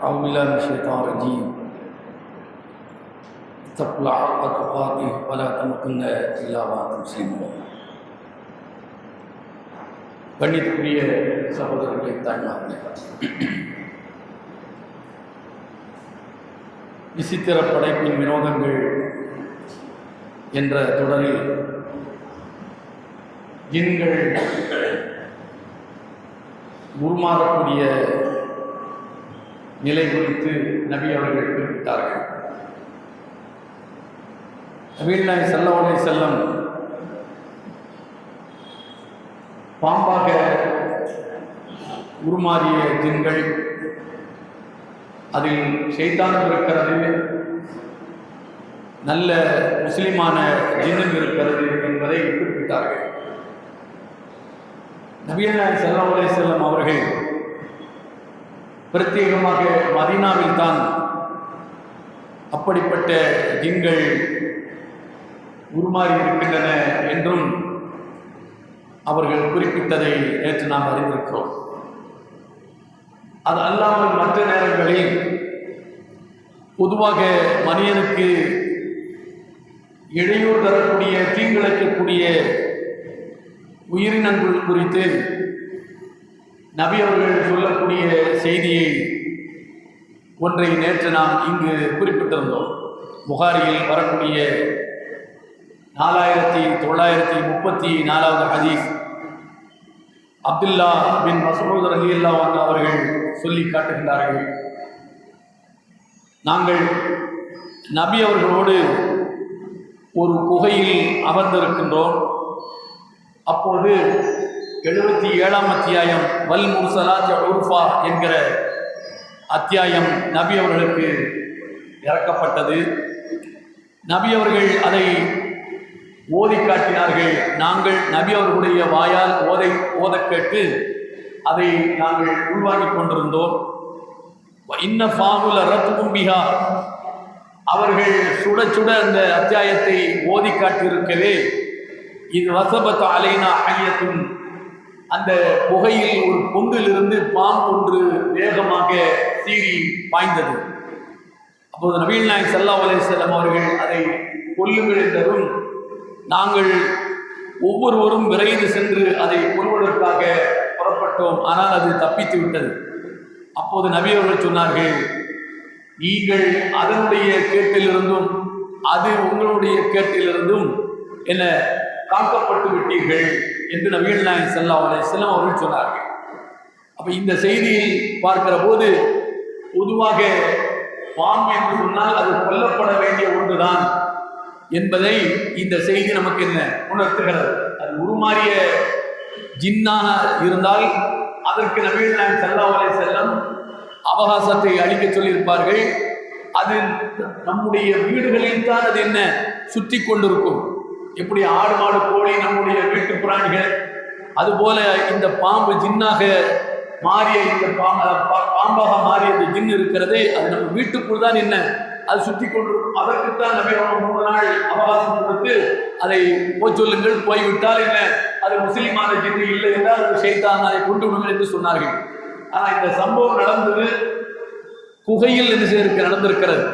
أعوذ بالله من الشيطان الرجيم اتقوا الله حق تقاته ولا تموتن إلا وأنتم مسلمون கண்ணியத்துக்குரிய சகோதரர்களை தாய்மார்களே விசித்திர படைப்பின் வினோதங்கள் என்ற தொடரில் ஜின்கள் உருமாறக்கூடிய நிலை குறித்து நபி அவர்கள் குறிப்பிட்டார்கள். நபீல் நாய் செல்லவனை செல்லம் பாம்பாக உருமாறிய ஜின்கள் அதில் செய்தானும் இருக்கிறது நல்ல முஸ்லிமான ஜின்னும் இருக்கிறது என்பதை குறிப்பிட்டார்கள். நபிகள் நாயக் ஸல்லல்லாஹு செல்லம் அவர்கள் பிரத்யேகமாக மதீனாவில் தான் அப்படிப்பட்ட ஜின்கள் உருமாறி இருக்கின்றன என்றும் அவர்கள் குறிப்பிட்டதை நேற்று நாம் அறிந்திருக்கிறோம். அது அல்லாமல் மற்ற நேரங்களில் பொதுவாக மனிதனுக்கு இடையூறு தரக்கூடிய தீங்கிழைக்கக்கூடிய உயிரினங்கள் குறித்து நபி அவர்கள் சொல்லக்கூடிய செய்தியை ஒன்றை நேற்று நாம் இங்கு குறிப்பிட்டிருந்தோம். புகாரியில் வரக்கூடிய நாலாயிரத்தி தொள்ளாயிரத்தி முப்பத்தி நாலாவது ஹதீஸ் அப்துல்லா பின் மசூத் அலி அல்லாவான் அவர்கள் சொல்லி காட்டுகின்றார்கள். நாங்கள் நபி அவர்களோடு ஒரு குகையில் அமர்ந்திருக்கின்றோம். அப்போது எழுபத்தி ஏழாம் அத்தியாயம் வல் முர்சலாத் உர்ஃபா என்கிற அத்தியாயம் நபி அவர்களுக்கு இறக்கப்பட்டது. நபி அவர்கள் அதை ஓதி காட்டினார்கள். நாங்கள் நபி அவர்களுடைய வாயால் ஓதை ஓத கேட்டு அதை நாங்கள் உள்வாங்கிக் கொண்டிருந்தோம். இன்ன ஃபாமுல ரத்கும்பிகா அவர்கள் சுட சுட அந்த அத்தியாயத்தை ஓதி காட்டியிருக்கவே இது வசபத் அலைனா ஐயத்தும் அந்த புகையில் ஒரு பொங்கிலிருந்து பாம்பு ஒன்று வேகமாக சீறி பாய்ந்தது. அப்போது நபீல் நாயக் சல்லா அலையம் அவர்கள் அதை கொல்லுங்கள் என்றதும் நாங்கள் ஒவ்வொருவரும் விரைந்து சென்று அதை கொள்வதற்காக புறப்பட்டோம். ஆனால் அது தப்பித்து விட்டது. அப்போது நபி அவர்கள் சொன்னார்கள் நீங்கள் அதனுடைய கேட்டிலிருந்தும் அது உங்களுடைய கேட்டிலிருந்தும் என்ன காக்கப்பட்டு விட்டீர்கள். என்று நபிகள் நாயன் செல்லா செல்லம் அவர்கள் சொன்னார்கள். அப்போ இந்த செய்தியை பார்க்கிற போது பொதுவாக பாம்பு என்று சொன்னால் அது கொல்லப்பட வேண்டிய ஒன்றுதான் என்பதை இந்த செய்தி நமக்கு என்ன உணர்த்துகிறது. அது உருமாறிய ஜின்னாக இருந்தால் அதற்கு நபிகள் நாயன் செல்லா செல்லம் அவகாசத்தை அளிக்க சொல்லியிருப்பார்கள். அது நம்முடைய வீடுகளில் தான் அது என்ன? சுற்றி கொண்டிருக்கும். எப்படி ஆடு மாடு கோழி நம்முடைய வீட்டு பிராணிகள் அதுபோல இந்த பாம்பு ஜின்னாக மாறிய இந்த பாம்பாக மாறிய இந்த ஜின் இருக்கிறது அது நம்ம வீட்டுக்குள் தான் என்ன? அது சுற்றி கொண்டிருக்கும். அதற்குத்தான் நபி மூணு நாள் அவகாசம் கொடுத்து அதை போய் சொல்லுங்கள் போய்விட்டால் என்ன? அது முஸ்லீமான ஜின்னு இல்லை என்றால் அது செய்தான் அதை கொண்டு விடுங்கள் என்று சொன்னார்கள். ஆனால் இந்த சம்பவம் நடந்தது குகையில் என்ன நடந்திருக்கிறது.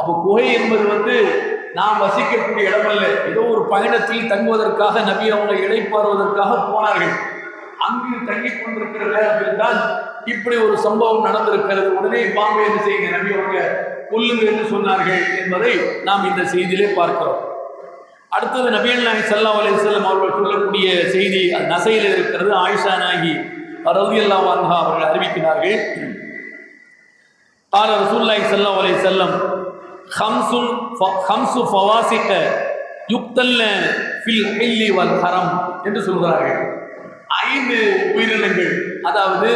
அப்போ குகை என்பது வந்து நாம் வசிக்கக்கூடிய இடமல்ல ஏதோ ஒரு பயணத்தில் தங்குவதற்காக நபி அவங்க இடைப்பாறுவதற்காக போனார்கள் அங்கு தங்கி கொண்டிருக்கிற நேரத்தில் தான் இப்படி ஒரு சம்பவம் நடந்திருக்கிறது உடனே பாம்பு என்ன செய்யுங்க நபி அவங்க கொல்லுங்க என்று சொன்னார்கள் என்பதை நாம் இந்த செய்தியிலே பார்க்கிறோம் அடுத்தது நபியல் நாயி சல்லா அலி செல்லம் அவர்கள் சொல்லக்கூடிய செய்தி நசையில் இருக்கிறது ஆயிஷா நாயகி ரவி அல்லா வான்ஹா அவர்கள் அறிவிக்கிறார்கள் قال رسول الله صلى الله عليه وسلم ஹம்சுன் ஹம்சு ஃபவாசிக்க யுக்தல்ல ஃபில் ஹில்லி வல் ஹரம் என்று சொல்கிறார்கள். ஐந்து உயிரினங்கள். அதாவது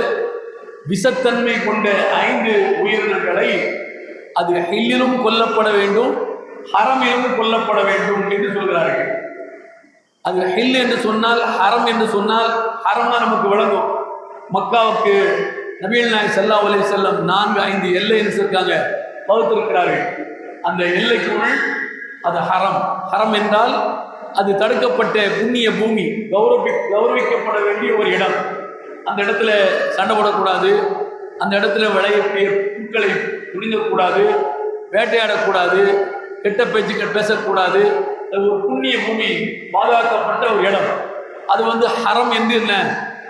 விஷத்தன்மை கொண்ட ஐந்து உயிரினங்களை அது ஹில்லிலும் கொல்லப்பட வேண்டும் ஹரமிலும் கொல்லப்பட வேண்டும் என்று சொல்கிறார்கள். அது ஹில் என்று சொன்னால் ஹரம் என்று சொன்னால் ஹரமாக நமக்கு விளங்கும். மக்காவுக்கு நபீல் நாய் சல்லா அலி செல்லம் நான்கு ஐந்து எல்லை என்ன வகுத்திருக்கிறார்கள் அந்த எல்லைக்குள் அது ஹரம். ஹரம் என்றால் அது தடுக்கப்பட்ட புண்ணிய பூமி கௌரவி கௌரவிக்கப்பட வேண்டிய ஒரு இடம். அந்த இடத்துல சண்டை போடக்கூடாது. அந்த இடத்துல விளையக்கூடிய புட்களை துணிந்தக்கூடாது. வேட்டையாடக்கூடாது. கெட்ட பேச்சுக்கள் பேசக்கூடாது. அது ஒரு புண்ணிய பூமி பாதுகாக்கப்பட்ட ஒரு இடம். அது வந்து ஹரம் என்று என்ன?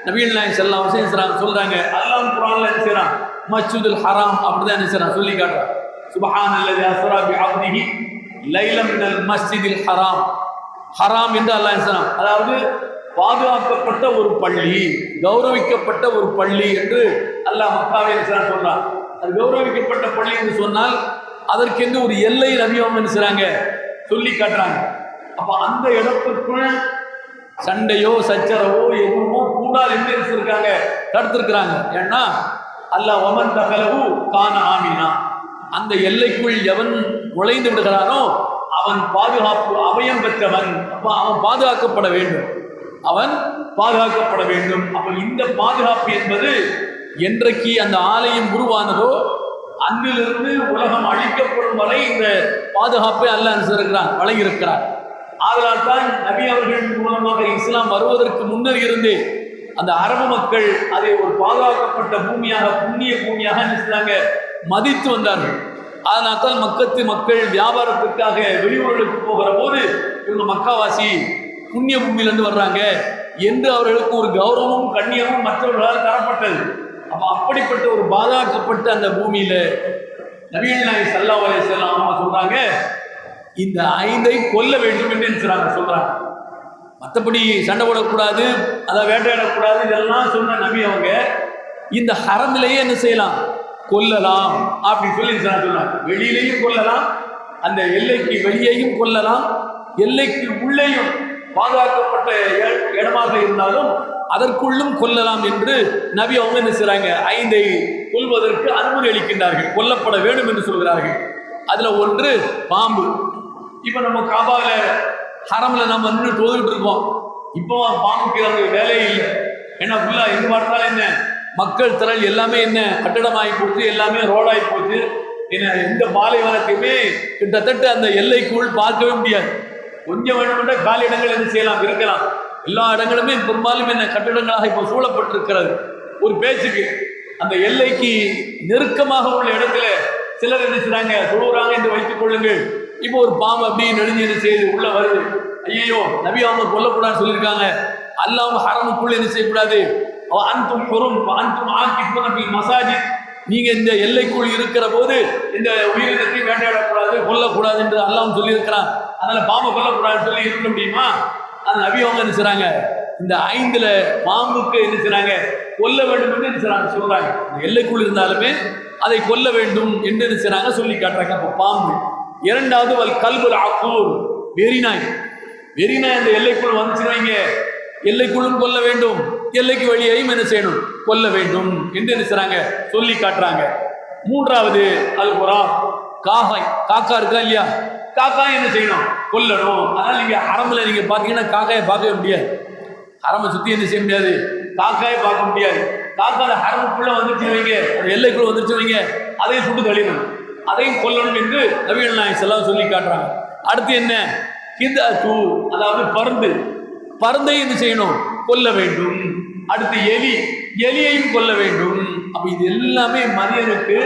நவீன நாயன் செல்லாம் செய்யறாங்க சொல்கிறாங்க அல்லாம் குரான்ல என்ன மசூதுல் மஸ்ஜிதுல் ஹராம் அப்படிதான் என்ன செய்கிறான் சொல்லி காட்டுறான். சுபஹான் அல்லது அசரா பி அப்திஹி லைலம் மினல் மஸ்ஜிதில் ஹராம். ஹராம் என்று அல்லாஹ் என்ன அதாவது பாதுகாக்கப்பட்ட ஒரு பள்ளி கௌரவிக்கப்பட்ட ஒரு பள்ளி என்று அல்லாஹ் மக்காவை என்ன சொல்கிறான் சொல்றான். அது கௌரவிக்கப்பட்ட பள்ளி என்று சொன்னால் அதற்கென்று ஒரு எல்லை நபியம் என்ன செய்றாங்க சொல்லி காட்டுறாங்க. அப்போ அந்த இடத்துக்குள் சண்டையோ சச்சரவோ எதுவோ கூடாது என்று இருக்காங்க தடுத்திருக்கிறாங்க. ஏன்னா அல்லாஹ் ஒமன் தகலவு கான ஆமினா. அந்த எல்லைக்குள் எவன் நுழைந்து விடுகிறானோ அவன் பாதுகாப்பு அபயம் பெற்றவன். அப்போ அவன் பாதுகாக்கப்பட வேண்டும். அவன் பாதுகாக்கப்பட வேண்டும். அப்போ இந்த பாதுகாப்பு என்பது என்றைக்கு அந்த ஆலயம் உருவானதோ அன்றிலிருந்து உலகம் அழிக்கப்படும் வரை இந்த பாதுகாப்பை அல்ல இருக்கிறான் வழங்கியிருக்கிறார் ஆதலால் தான் நபி அவர்கள் மூலமாக இஸ்லாம் வருவதற்கு முன்னர் இருந்தே அந்த அரபு மக்கள் அதை ஒரு பாதுகாக்கப்பட்ட பூமியாக புண்ணிய பூமியாக நினைச்சாங்க மதித்து வந்தார்கள். அதனால் தான் மக்கத்து மக்கள் வியாபாரத்துக்காக வெளியூர்களுக்கு போகிற போது இவங்க மக்காவாசி புண்ணிய பூமியிலேருந்து வர்றாங்க என்று அவர்களுக்கு ஒரு கௌரவமும் கண்ணியமும் மற்றவர்களால் தரப்பட்டது. அப்போ அப்படிப்பட்ட ஒரு பாதுகாக்கப்பட்ட அந்த பூமியில் நவீன நாயகி சல்லா அலைஹிஸ்ஸலாம் அவங்க சொல்கிறாங்க இந்த ஐந்தை கொல்ல வேண்டும் என்று சொல்கிறாங்க சொல்கிறாங்க மற்றபடி சண்டை போடக்கூடாது அதை வேட்டையாடக்கூடாது இதெல்லாம் சொன்ன நபி அவங்க இந்த ஹரமிலேயே என்ன செய்யலாம்? கொல்லலாம் அப்படின்னு சொல்லி சொன்னார் வெளியிலையும் கொல்லலாம் அந்த எல்லைக்கு வெளியேயும் கொல்லலாம் எல்லைக்கு உள்ளேயும் பாதுகாக்கப்பட்ட இடமாக இருந்தாலும் அதற்குள்ளும் கொல்லலாம் என்று நபி அவங்க என்ன செய்கிறாங்க ஐந்தை கொல்வதற்கு அனுமதி அளிக்கின்றார்கள். கொல்லப்பட வேண்டும் என்று சொல்கிறார்கள். அதில் ஒன்று பாம்பு. இப்போ நம்ம காபாவில் ஹரமில் நம்ம நின்று தோதுகிட்டு இருக்கோம். இப்போ பாம்புக்கு அங்கே வேலையே இல்லை. ஏன்னா ஃபுல்லாக எது பார்த்தாலும் என்ன? மக்கள் திரள் எல்லாமே என்ன? கட்டடமாகி போச்சு எல்லாமே ரோடாகி போச்சு. என்ன எந்த பாலைவனத்தையுமே கிட்டத்தட்ட அந்த எல்லைக்குள் பார்க்கவே முடியாது. கொஞ்சம் வேணுமென்ற காலி இடங்கள் என்ன செய்யலாம்? இருக்கலாம். எல்லா இடங்களுமே பெரும்பாலும் என்ன கட்டிடங்களாக இப்போ சூழப்பட்டிருக்கிறது. ஒரு பேச்சுக்கு அந்த எல்லைக்கு நெருக்கமாக உள்ள இடத்துல சிலர் என்ன செய்கிறாங்க தொழுகிறாங்க என்று வைத்துக் கொள்ளுங்கள். இப்போ ஒரு பாம்பு அப்படியே நெடுஞ்சு என்ன செய்யுது உள்ளே வருது. ஐயோ நபி அவங்க கொல்லக்கூடாதுன்னு சொல்லியிருக்காங்க. அல்லாமல் ஹரமுக்குள்ளே என்ன செய்யக்கூடாது? அந்தும் பொறும் அன்தும் ஆக்கி மசாஜித். நீங்க இந்த எல்லைக்குள் இருக்கிற போது இந்த உயிரினத்தையும் வேட்டையாடக்கூடாது கொல்லக்கூடாது என்று அல்லாஹ் சொல்லியிருக்கிறான். அதனால பாம்பை கொல்லக்கூடாதுன்னு சொல்லி இருக்க முடியுமா? அந்த நபி அவங்க என்ன செய்றாங்க? இந்த ஐந்துல பாம்புக்கு என்ன செய்றாங்க? கொல்ல வேண்டும் என்று என்ன செய்றாங்க? சொல்றாங்க. எல்லைக்குள் இருந்தாலுமே அதை கொல்ல வேண்டும் என்று என்ன செய்றாங்க? சொல்லி காட்டுறாங்க. அப்போ பாம்பு. இரண்டாவது வல் கல்புல் அக்கூர் வெறிநாய் வெறிநாய் அந்த எல்லைக்குள் வந்துச்சுன்னு வைங்க எல்லைக்குள்ளும் கொல்ல வேண்டும். எல்லைக்கு வழியையும் என்ன செய்யணும்? கொல்ல வேண்டும் என்று என்ன செய்றாங்க? சொல்லி காட்டுறாங்க. மூன்றாவது அது குரா காகாய் காக்கா இருக்கா இல்லையா? காக்கா என்ன செய்யணும்? கொல்லணும். அதனால நீங்க அரம்புல நீங்க பாத்தீங்கன்னா காக்காயை பார்க்கவே முடியாது. அரம்பை சுத்தி என்ன செய்ய முடியாது? காக்காயை பார்க்க முடியாது. காக்கா அந்த அரம்புக்குள்ள வந்துச்சு வைங்க. அந்த எல்லைக்குள்ள வந்துச்சு வைங்க. அதையும் சுட்டு தள்ளிடணும். அதையும் கொல்லணும் என்று நவீன நாயக் செல்லாம் சொல்லி காட்டுறாங்க. அடுத்து என்ன? கிந்த தூ அதாவது பருந்து. பருந்தை என்ன செய்யணும்? கொல்ல வேண்டும். அடுத்து எலி. எலியையும் கொல்ல வேண்டும். அப்ப இது எல்லாமே மனிதனுக்கு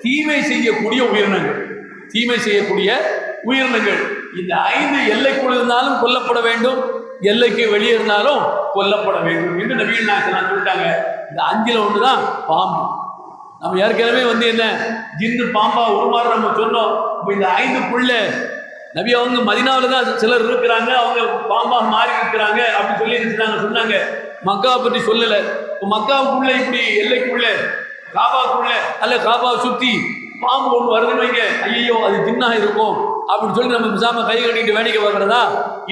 தீமை செய்யக்கூடிய உயிரினங்கள். தீமை செய்யக்கூடிய உயிரினங்கள். இந்த ஐந்து எல்லைக்குள் இருந்தாலும் கொல்லப்பட வேண்டும். எல்லைக்கு வெளியே இருந்தாலும் கொல்லப்பட வேண்டும் என்று நவீன நாயகன் சொல்லிட்டாங்க. இந்த அஞ்சில் ஒன்று தான் பாம்பு. நம்ம ஏற்கனவே வந்து என்ன ஜின்னு பாம்பா உருமாறு நம்ம சொன்னோம் அப்ப இந்த ஐந்துக்குள்ள நபி அவங்க மதினாவில் தான் சிலர் இருக்கிறாங்க அவங்க பாம்பாக மாறி இருக்கிறாங்க அப்படின்னு சொல்லி இருந்தாங்க சொன்னாங்க. மக்காவை பற்றி சொல்லலை. இப்போ மக்காவுக்குள்ள இப்படி எல்லைக்குள்ள காபாக்குள்ள அல்ல காபாவை சுற்றி பாம்பு ஒன்று வருதுன்னு வைங்க. ஐயோ அது தின்னாக இருக்கும் அப்படின்னு சொல்லி நம்ம பிசாம கை கட்டிட்டு வேடிக்கை பார்க்குறதா?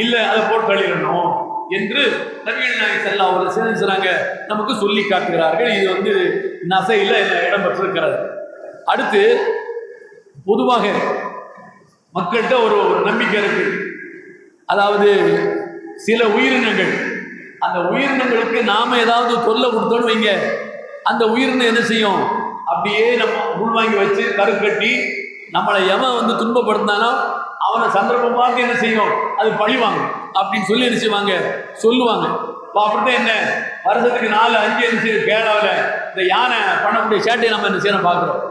இல்லை அதை போட்டு தள்ளிடணும் என்று நவீன நாயக் செல்லா அவர் சேர்ந்துறாங்க நமக்கு சொல்லி காட்டுகிறார்கள். இது வந்து நசையில் இடம் பெற்றிருக்கிறது அடுத்து பொதுவாக மக்கள்கிட்ட ஒரு ஒரு நம்பிக்கை இருக்கு. அதாவது சில உயிரினங்கள். அந்த உயிரினங்களுக்கு நாம ஏதாவது தொல்லை கொடுத்தோன்னு வைங்க. அந்த உயிரினம் என்ன செய்யும்? அப்படியே நம்ம உள்வாங்கி வச்சு கருக்கட்டி நம்மளை எவன் வந்து துன்பப்படுத்தினானோ அவனை சந்தர்ப்பம் பார்த்து என்ன செய்யும்? அது பழிவாங்க அப்படின்னு சொல்லி என்ன செய்வாங்க? சொல்லுவாங்க. இப்போ அப்படித்தான் என்ன? வருஷத்துக்கு நாலு அஞ்சு அஞ்சு கேடாவில் இந்த யானை பண்ணக்கூடிய சேட்டையை நம்ம என்ன செய்யணும் பார்க்குறோம்.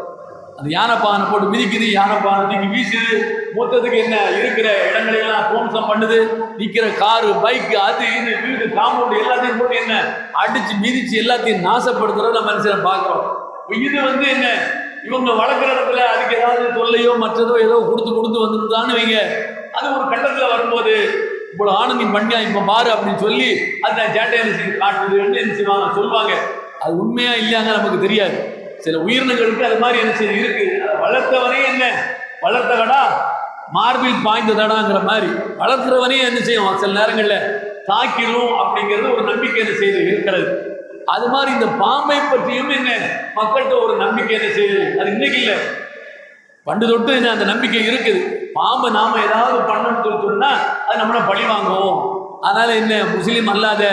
அந்த யானைப்பானை போட்டு மிதிக்குது யானைப்பானை தூக்கி வீசுது. மொத்தத்துக்கு என்ன? இருக்கிற இடங்களெல்லாம் கோம்சம் பண்ணுது. நிற்கிற காரு பைக்கு அது இது வீடு காம்பவுண்டு எல்லாத்தையும் போட்டு என்ன? அடித்து மிதித்து எல்லாத்தையும் நாசப்படுத்துகிறத நம்ம பார்க்குறோம். இது வந்து என்ன? இவங்க வளர்க்குற இடத்துல அதுக்கு ஏதாவது தொல்லையோ மற்றதோ ஏதோ கொடுத்து கொடுத்து வந்துருந்தான்னு வைங்க. அது ஒரு கட்டத்தில் வரும்போது இவ்வளோ ஆனந்தின் பண்ணியா இப்போ பாரு அப்படின்னு சொல்லி அந்த நான் என்ன செய்து என்ன செய்வாங்க சொல்லுவாங்க. அது உண்மையாக இல்லையாங்க நமக்கு தெரியாது. சில உயிரினங்களுக்கு அது மாதிரி என்ன செய்யுது இருக்கு? வளர்த்தவனே என்ன? வளர்த்தவடா மார்பில் பாய்ந்ததடாங்கிற மாதிரி. வளர்க்குறவனே என்ன செய்யும் சில நேரங்களில் தாக்கிடும் அப்படிங்கிறது ஒரு நம்பிக்கை என்ன செய்து இருக்கிறது. அது மாதிரி இந்த பாம்பை பற்றியும் என்ன? மக்கள்கிட்ட ஒரு நம்பிக்கை என்ன செய்யுது? அது இன்னைக்கு இல்லை. பண்டு தொட்டு என்ன அந்த நம்பிக்கை இருக்குது. பாம்பை நாம ஏதாவது பண்ணணும்னு சொல்லிட்டோம்னா அது நம்மளை பழி வாங்குவோம். அதனால என்ன? முஸ்லீம் அல்லாத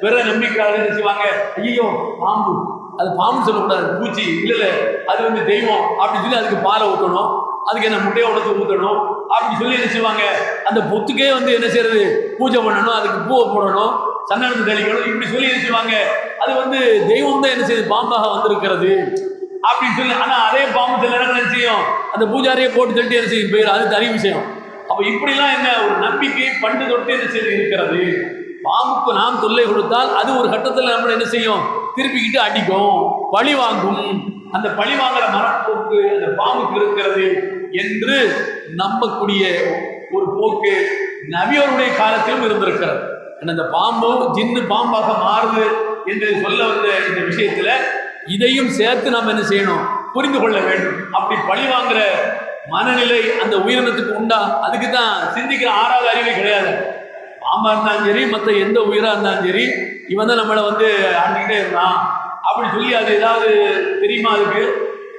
பிற நம்பிக்கையாளர் என்ன செய்வாங்க? ஐயோ பாம்பு. அது பாம்பு சொல்லக்கூடாது பூச்சி. இல்லை இல்லை அது வந்து தெய்வம் அப்படின்னு சொல்லி அதுக்கு பாலை ஊற்றணும் அதுக்கு என்ன முட்டையை உடச்சு ஊற்றணும் அப்படின்னு சொல்லி என்ன செய்வாங்க? அந்த பொத்துக்கே வந்து என்ன செய்யறது? பூஜை பண்ணணும் அதுக்கு பூவை போடணும் சன்னடத்து தெளிக்கணும். இப்படி சொல்லி என்ன செய்வாங்க? அது வந்து தெய்வம் தான் என்ன செய்யுது? பாம்பாக வந்திருக்கிறது. அப்படின்னு சொல்லி ஆனால் அதே பாம்பு சில நேரம் என்ன செய்யும்? அந்த பூஜாரியை போட்டு தட்டி என்ன செய்யும்? போயிடும் அது தனி விஷயம். அப்போ இப்படிலாம் என்ன ஒரு நம்பிக்கை பண்டு தொட்டு என்ன செய்து இருக்கிறது? பாம்புக்கு நாம் தொல்லை கொடுத்தால் அது ஒரு கட்டத்தில் நம்மளை என்ன செய்யும்? திருப்பிக்கிட்டு அடிக்கும். பழி வாங்கும். அந்த பழி வாங்குற மரப்போக்கு அந்த பாம்புக்கு இருக்கிறது என்று நம்பக்கூடிய ஒரு போக்கு நவியோருடைய காலத்திலும் இருந்திருக்கிறது. அந்த பாம்பு ஜின்னு பாம்பாக மாறுது என்று சொல்ல வந்த இந்த விஷயத்துல இதையும் சேர்த்து நாம் என்ன செய்யணும்? புரிந்து கொள்ள வேண்டும். அப்படி பழி வாங்குற மனநிலை அந்த உயிரினத்துக்கு உண்டா? அதுக்கு தான் சிந்திக்கிற ஆறாவது அறிவை கிடையாது. பாம்பா இருந்தாலும் சரி மற்ற எந்த உயிராக இருந்தாலும் சரி இவன் தான் நம்மளை வந்து ஆண்டுக்கிட்டே இருந்தான். அப்படி சொல்லி அது ஏதாவது தெரியுமா அதுக்கு?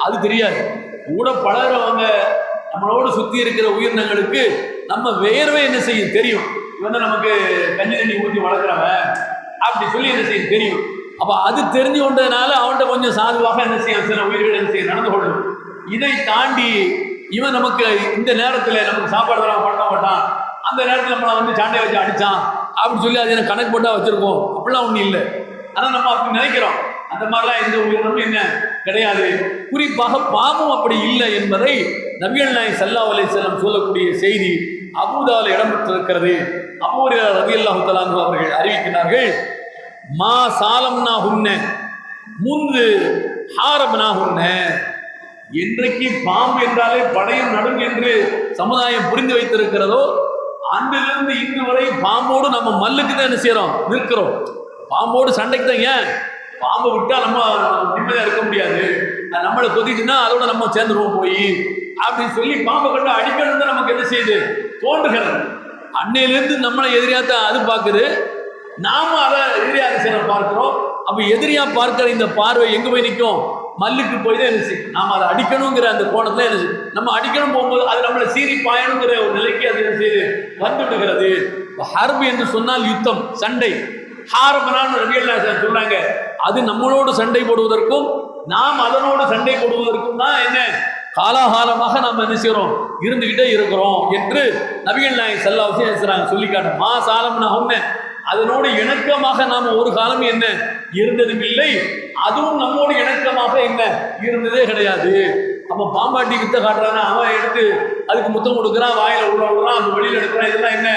அது தெரியாது. கூட பழகிறவங்க நம்மளோடு சுற்றி இருக்கிற உயிரினங்களுக்கு நம்ம வேர்வை என்ன செய்யும்? தெரியும். இவன் தான் நமக்கு கஞ்சி தண்ணி ஊற்றி வளர்க்குறவன். அப்படி சொல்லி என்ன செய்யும்? தெரியும். அப்போ அது தெரிஞ்சு கொண்டதுனால அவன்கிட்ட கொஞ்சம் சாதுவாக என்ன செய்யும்? சில உயிர்கள் என்ன செய்யும்? நடந்து கொள்ளும். இதை தாண்டி இவன் நமக்கு இந்த நேரத்தில் நமக்கு சாப்பாடு தர பண்ண மாட்டான் அந்த நேரத்தில் நம்மளை வந்து சாண்டை வச்சு அடித்தான் அப்படின்னு சொல்லி அது எனக்கு கணக்கு போட்டால் வச்சுருக்கோம் அப்படிலாம் ஒன்றும் இல்லை. ஆனால் நம்ம அப்படி நினைக்கிறோம். அந்த மாதிரிலாம் எந்த உயிரினமும் என்ன? கிடையாது. குறிப்பாக பாவம் அப்படி இல்லை என்பதை நபிகள் நாய் சல்லா அலை செல்லம் சொல்லக்கூடிய செய்தி அபூதாவில் இடம்பெற்றிருக்கிறது. அபூரிய ரவி அல்லாஹு அவர்கள் அறிவிக்கிறார்கள் மா சாலம்னா உன்ன முந்து ஹாரம்னா உன்ன. என்றைக்கு பாம்பு என்றாலே படையும் நடும் என்று சமுதாயம் புரிந்து வைத்திருக்கிறதோ அன்றிலிருந்து இன்று வரை பாம்போடு நம்ம மல்லுக்கு தான் என்ன செய்யறோம்? நிற்கிறோம். பாம்போடு சண்டைக்கு தான் ஏன்? பாம்பை விட்டால் நம்ம நிம்மதியாக இருக்க முடியாது. நம்மளை கொதிச்சுன்னா அதோட நம்ம சேர்ந்துருவோம் போய். அப்படின்னு சொல்லி பாம்பை கண்டு அடிக்கணும் தான் நமக்கு என்ன செய்யுது? தோன்றுகிறது. அன்னையிலேருந்து நம்மளை எதிரியாக தான் அது பார்க்குது. நாம அதை எதிரியாக சில பார்க்கிறோம். அப்போ எதிரியாக பார்க்குற இந்த பார்வை எங்கே போய் நிற்கும்? மல்லுக்கு போய் தான் என்ன செய்யும்? நாம் அதை அடிக்கணுங்கிற அந்த கோணத்தில் என்ன செய்யும்? நம்ம அடிக்கணும் போகும்போது அது நம்மளை சீறி பாயணுங்கிற ஒரு நிலைக்கு அது என்ன வந்து விடுகிறது. ஹர்பு என்று சொன்னால் யுத்தம் சண்டை. ஹாரபனான்னு ரவியல் சொல்றாங்க அது நம்மளோடு சண்டை போடுவதற்கும் நாம் அதனோடு சண்டை போடுவதற்கும் தான் என்ன? காலாகாலமாக நாம் என்ன செய்கிறோம்? இருந்துகிட்டே இருக்கிறோம் என்று நபிகள் நாயக் செல்லாவசி அவசியம் சொல்லி காட்ட மா சாலம் நான் அதனோடு இணக்கமாக நாம் ஒரு காலம் என்ன? இருந்ததும் இல்லை. அதுவும் நம்மோடு இணக்கமாக என்ன? இருந்ததே கிடையாது. அவன் பாம்பாட்டி வித்த காட்டுறானா? அவன் எடுத்து அதுக்கு முத்தம் கொடுக்குறான் வாயில உள்ள விடுறான் அந்த வெளியில் எடுக்கிறான். இதெல்லாம் என்ன?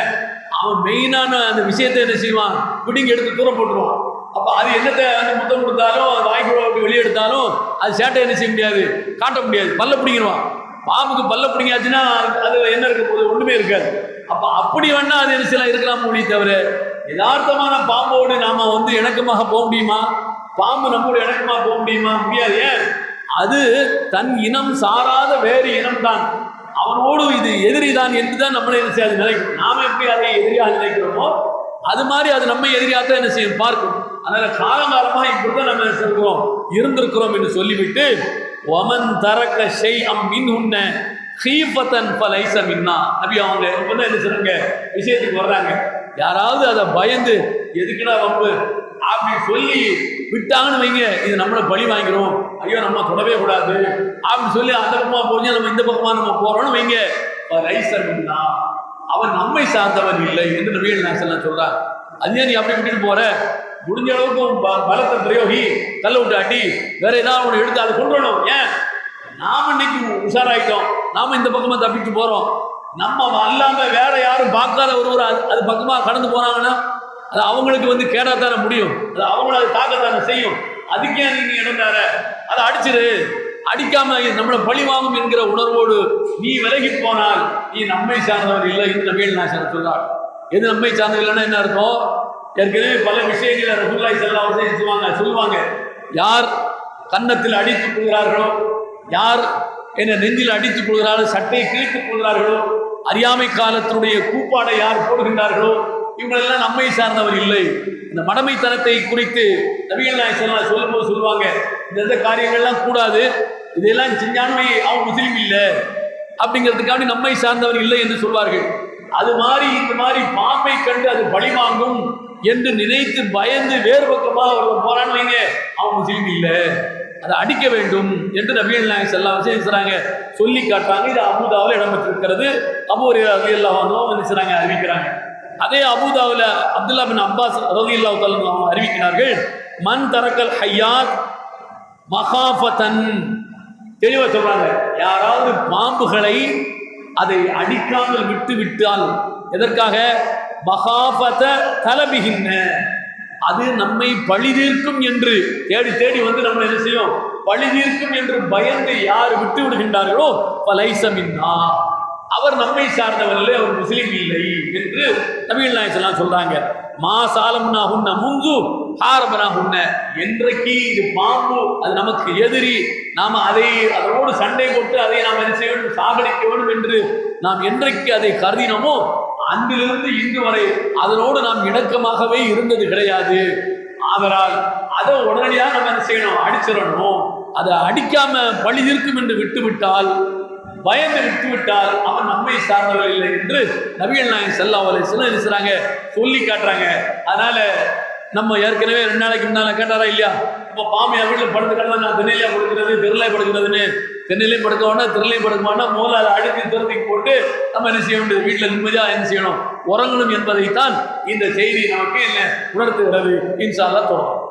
அவன் மெயினான அந்த விஷயத்தை என்ன செய்வான்? பிடிங்க எடுத்து தூரம் போட்டுருவான். அப்போ அது என்னத்தை அந்த முத்தம் கொடுத்தாலும் அது வாய்க்குள்ள விட்டு வெளியே எடுத்தாலும் அது சேட்டை என்ன செய்ய முடியாது? காட்ட முடியாது. பல்ல பிடிங்கிடுவான் பாம்புக்கு பல்ல பிடிங்காச்சுன்னா அது என்ன இருக்க போகுது? ஒன்றுமே இருக்காது. அப்போ அப்படி வேணா அது என்ன செய்யலாம்? இருக்கலாம் முடியும் தவிர யதார்த்தமான பாம்போடு நாம் வந்து இணக்கமாக போக முடியுமா? பாம்பு நம்மோடு இணக்கமாக போக முடியுமா? முடியாது. ஏன்? அது தன் இனம் சாராத வேறு இனம்தான். அவனோடு இது எதிரிதான் என்று தான் நம்மளை என்ன செய்யாது நினைக்கும் நாம எப்படி அதை எதிரியாக நினைக்கிறோமோ அது மாதிரி அது நம்ம எதிரியாக தான் என்ன செய்யும் பார்க்கும். அதனால காலங்காலமாக இப்படிதான் நம்ம என்ன இருக்கிறோம் இருந்திருக்கிறோம் என்று சொல்லிவிட்டு ஒமன் தரக்க ஷெய் அம் மின் உன்ன ஹீபத்தன் பலைச மின்னா. அப்படி அவங்க என்ன சொல்லுங்க விஷயத்துக்கு வர்றாங்க. யாராவது அதை பயந்து எதுக்குடா வம்பு? அப்படி சொல்லி விட்டாங்கன்னு வைங்க இது நம்மளை பழி வாங்கிரும். ஐயோ நம்ம தொடவே கூடாது. அப்படின்னு சொல்லி அந்த பக்கமாக போய் நம்ம இந்த பக்கமாக நம்ம போகிறோம்னு வைங்க. ரைசர் மின்னா அவன் நம்மை சார்ந்தவன் இல்லை என்று நவீன நாசல்லாம் சொல்றார். அதே நீ அப்படி விட்டுட்டு போற. முடிஞ்ச அளவுக்கு ப- பலத்தை பிரயோகி கல்ல விட்டு அடி. வேற ஏதாவது ஒன்று எடுத்து அதை கொண்டு வரணும். ஏன்? நாம இன்னைக்கு உஷாராயிட்டோம். நாம இந்த பக்கமாக தப்பிட்டு போகிறோம் நம்ம அல்லாமல் வேற யாரும் பார்க்காத ஒருவர் அது அது பக்கமாக கடந்து போனாங்கன்னா அது அவங்களுக்கு வந்து கேடாத்தானே முடியும். அது அவங்கள அது தாக்கத்தானே செய்யும். அதுக்கே நீ இடம் அதை அடிச்சிரு. அடிக்காம நம்மளை பழிவாங்கும் என்கிற உணர்வோடு நீ விலகி போனால் நீ நம்மை சார்ந்தவர் இல்லை என்று நபிகள் நாசன் சொன்னார். எது நம்மை சார்ந்தவர் இல்லைன்னா என்ன அர்த்தம்? ஏற்கனவே பல விஷயங்களை ரசூல்லாய் செல்லா சொல்லுவாங்க சொல்லுவாங்க. யார் கன்னத்தில் அடித்துக் கொள்கிறார்களோ யார் என்னை நெஞ்சில் அடித்துக் கொள்கிறார்களோ சட்டையை கிழித்துக் கொள்கிறார்களோ அறியாமை காலத்தினுடைய கூப்பாடை யார் போடுகின்றார்களோ இவங்களெல்லாம் நம்மை சார்ந்தவர் இல்லை. இந்த மடமைத்தனத்தை குறித்து நபிகள் நாயசெல்லாம் சொல்லும்போது சொல்லுவாங்க இந்த காரியங்கள்லாம் கூடாது. இதெல்லாம் செஞ்சானுமே அவன் முஸ்லீம் இல்லை. அப்படிங்கிறதுக்காண்டி நம்மை சார்ந்தவர் இல்லை என்று சொல்வார்கள். அது மாதிரி இந்த மாதிரி பாம்பை கண்டு அது பழி வாங்கும் என்று நினைத்து பயந்து வேறு பக்கமாக அவர்கள் போறான்னு வைங்க அவன் முஸ்லீம் இல்லை. அதை அடிக்க வேண்டும் என்று நபிகள் நாயகம் செல்லாம் வச்சுக்கிறாங்க சொல்லி காட்டுறாங்க. இது அபுதாவில் இடம்பெற்றிருக்கிறது. அபு ரவி எல்லாம் வந்து செய்கிறாங்க அறிவிக்கிறாங்க. அதே அபுதாவில் அப்துல்லா பின் அப்பாஸ் ரவி இல்லா அறிவிக்கிறார்கள் மண் தரக்கல் ஹையாத் மகாஃபதன். தெளிவா சொல்றாங்க யாராவது பாம்புகளை அதை அடிக்காமல் விட்டு விட்டால் எதற்காக? மகாபத தலபிகின்ன. அது நம்மை பழிதீர்க்கும் என்று தேடி தேடி வந்து நம்ம என்ன செய்யும்? பழிதீர்க்கும் என்று பயந்து யார் விட்டு விடுகின்றார்களோ பலைசமின்னா அவர் நம்மை சார்ந்தவர் இல்லை அவர் முஸ்லீம் இல்லை என்று நபிகள் நாயசெல்லாம் சொல்றாங்க. மா சாலம்னா உன்ன முங்கு ஹாரபனா உன்ன என்றைக்கு இது பாம்பு அது நமக்கு எதிரி நாம் அதை அதனோடு சண்டை போட்டு அதை நாம் என்ன செய்ய வேண்டும் சாகடிக்க வேண்டும் என்று நாம் என்றைக்கு அதை கருதினோமோ அன்றிலிருந்து இன்று வரை அதனோடு நாம் இணக்கமாகவே இருந்தது கிடையாது. ஆதலால் அதை உடனடியாக நம்ம என்ன செய்யணும் அடிச்சிடணும். அதை அடிக்காம பழி இருக்கும் என்று விட்டுவிட்டால் பயம் எடுத்து விட்டால் அவன் நம்மை சார்ந்தவர்கள் இல்லை என்று நபிகள் நாயன் செல்லா அவரை சில இருக்கிறாங்க சொல்லி காட்டுறாங்க. அதனால நம்ம ஏற்கனவே ரெண்டு நாளைக்கு முன்னால கேட்டாரா இல்லையா? இப்போ பாம்பு என் வீட்டில் படுத்து கிடந்தா நான் தென்னையிலே படுக்கிறது திருளை படுக்கிறதுன்னு. தென்னையிலையும் படுக்க வேண்டாம் திருளையும் படுக்க வேண்டாம் முதல்ல அதை அடித்து போட்டு நம்ம என்ன செய்ய வேண்டியது வீட்டில் நிம்மதியாக என்ன செய்யணும்? உறங்கணும் என்பதைத்தான் இந்த செய்தி நமக்கு என்ன உணர்த்துகிறது. இன்ஷா தொடரும்